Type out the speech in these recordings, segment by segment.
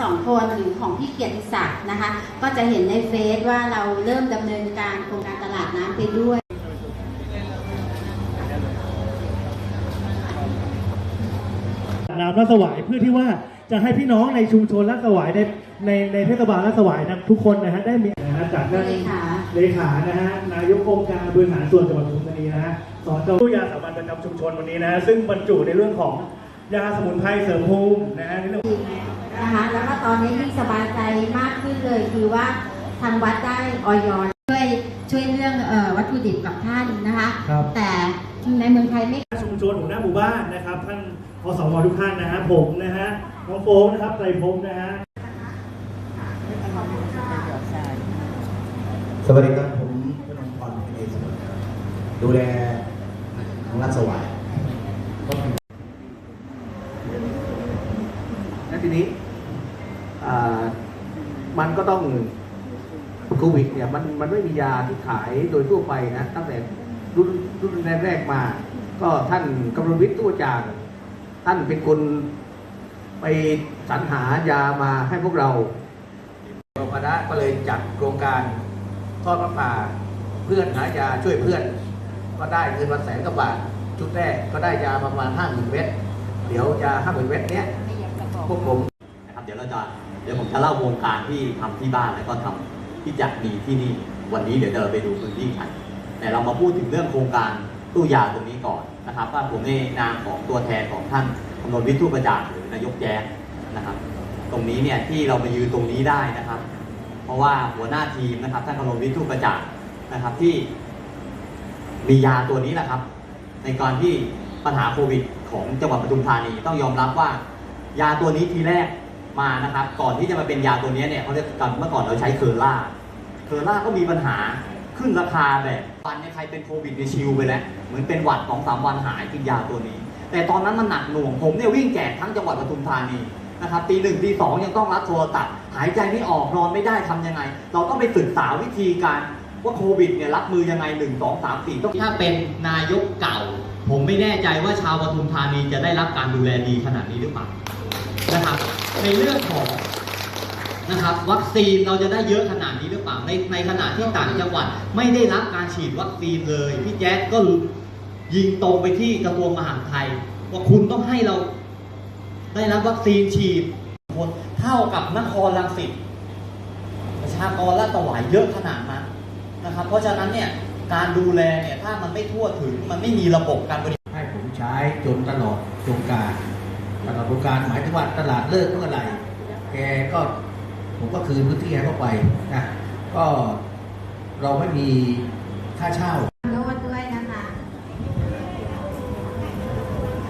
สองคนหรือของพี่เกียรติศักดิ์นะคะ ก็จะเห็นในเฟซว่าเราเริ่มดำเนินการโครงการตลาดน้ำไปด้วยน้ำรัสวายเพื่อที่ว่าจะให้พี่น้องในชุมชนรัสวายในในในเทศบาลรัสวายนะทุกคนนะฮะได้มีนะฮะจากด้านเลขาเลขานะฮะนายกองค์การบริหารส่วนจังหวัดปทุมธานีนะฮะสอนเจ้าผู้ยาสามัญประจำชุมชนวันนี้นะฮะซึ่งบรรจุในเรื่องของ ยาสมุนไพรเสริมภูมินะฮะในเรื่องนะคะแล้วก็ตอนนี้ยิ่งสบายใจมากขึ้นเลยคือว่าทางวัดได้ออยช่วยช่วยเรื่องเออวัตถุดิบกับท่านนะคะ ครับ แต่ในเมืองไทยไม่ ชุมชนหัวหน้าหมู่บ้านนะครับท่านอสมทุกท่านนะฮะผมนะฮะน้องโฟกนะครับไตรภพนะฮะ สวัสดีครับ ผมพนมพรเป็นเอสมุทรดูแลทางรัฐสวายก็เป็น และทีนี้มันก็ต้องโควิดเนี่ยมันมันไม่มียาที่ขายโดยทั่วไปนะตั้งแต่รุ่นรุ่นแรกๆมา ก็ท่านกำลังวิทย์ตู้จางท่านเป็นคนไปสรรหายามาให้พวกเราคณะก็เลยจัดโครงการทอดพระป่าเพื่อนหายาช่วยเพื่อน ก็ได้เงินวันแสนกว่าบาทชุดแรกก็ได้ยาประมาณห้าหมื่นเม็ดเดี๋ยวยาห้าหมื่นเม็ดเนี้ย พวกผมนะครับ เดี๋ยวเราจะเดี๋ยวผมจะเล่าวงการที่ทำที่บ้านแล้วก็ทำที่จะมีที่นี่วันนี้เดี๋ยวเราไปดูพื้นที่กันแต่เรามาพูดถึงเรื่องโครงการตู้ยาตรงนี้ก่อนนะครับ ว่าผมในนามของตัวแทนของท่านคำนวณวิทยุประจักษ์หรือนายกแย้นะครับ ตรงนี้เนี่ยที่เรามายืนตรงนี้ได้นะครับ เพราะว่าหัวหน้าทีมนะครับท่านคำนวณวิทยุประจักษ์นะครับที่มียาตัวนี้แหละครับ ในการที่ปัญหาโควิดของจังหวัดปทุมธานีต้องยอมรับว่า ยาตัวนี้ทีแรกมานะครับ ก่อนที่จะมาเป็นยาตัวนี้เนี่ยเขาเรียกกันเมื่อก่อนเราใช้เคอร่าเคอร่าก็มีปัญหาขึ้นราคาแบบวันเนี่ยใครเป็นโควิดในชิลไปแล้ว เหมือนเป็นหวัดสองสามวันหายกินยาตัวนี้ แต่ตอนนั้นมันหนักหน่วงผมเนี่ยวิ่งแจกทั้งจังหวัดปทุมธานีนะครับตีหนึ่งตีสองยังต้องรับโทรศัพท์หายใจไม่ออกนอนไม่ได้ทำยังไง เราต้องไปศึกษาวิธีการว่าโควิดเนี่ยรับมือยังไงหนึ่งสองสามสี่ต้องถ้าเป็นนายกเก่า ผมไม่แน่ใจว่าชาวปทุมธานีจะได้รับการดูแลดีขนาดนี้หรือเปล่า นะครับ ในเรื่องของนะครับวัคซีนเราจะได้เยอะขนาดนี้หรือเปล่าในในขณะที่ต่างจังหวัด ไม่ได้รับการฉีดวัคซีนเลยพี่แจ๊ดก็ยิงตรงไปที่กระทรวงมหาดไทย ว่าคุณต้องให้เราได้รับวัคซีนฉีดคนเท่ากับนครรังสิตประชากรและตวายเยอะขนาดนั้นนะครับ เพราะฉะนั้นเนี่ยการดูแลเนี่ยถ้ามันไม่ทั่วถึงมันไม่มีระบบการบริให้ผมใช้จนตลอดโครงการ ลอดโครงการหมายถึงว่าตลาดเลิกเมื่อไหร่แกก็ผมก็คืนพื้นที่ให้เขาไปนะก็เราไม่มีค่าเช่าโน้ตด้วยนะคะ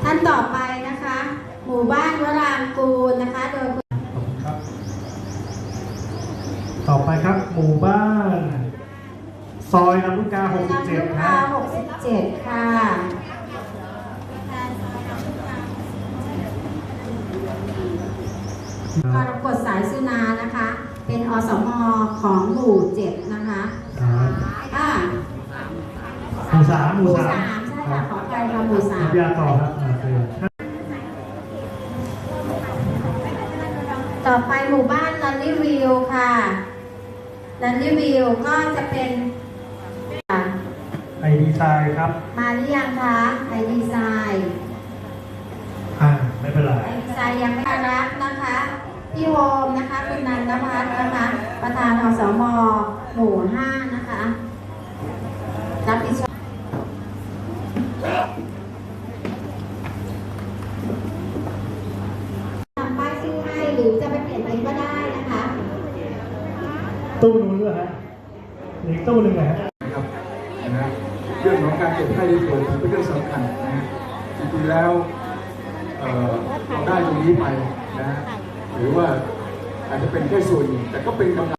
ท่านต่อไปนะคะ หมู่บ้านวรางกูลนะคะ โดยคุณขอบคุณครับ ต่อไปครับหมู่บ้าน ซอยลำลูกกา 67นำลูกนะค้า67 ค่ะ กรกฎสายสุนานะคะ เป็นอสมของหมู่เจ็ดนะคะครับอ่าหมู่สามหหมู่มู่สาสามมใช่ค่ะขอใจค่ะหมู่สามยาต่อครับโอเคต่อไปหมู่บ้านลันนี่วิวค่ะลันนี่วิวก็จะเป็นอะไอดีไซน์ครับ มาหรือยังคะไอดีไซน์ อ่า ไม่เป็นไร ไอดีไซน์ ยังไม่รักนะคะพี่โฮมนะคะคุณนันทพัฒน์นะคะ ประธานอสมหมู่ห้านะคะรับผิดชอบทำป้ายชื่อให้หรือจะไปเปลี่ยนเองก็ได้นะคะตู้นู้นด้วยฮะอีกตู้หนึ่งนะฮะนะครับนะเรื่องของการเก็บไข้ได้ป่วยถือเป็นเรื่องสำคัญนะฮะจริงๆแล้วเอ่อเรา ได้ตรงนี้ไปนะฮะหรือว่าอาจจะเป็นแค่ส่วนแต่ก็เป็นกำลัง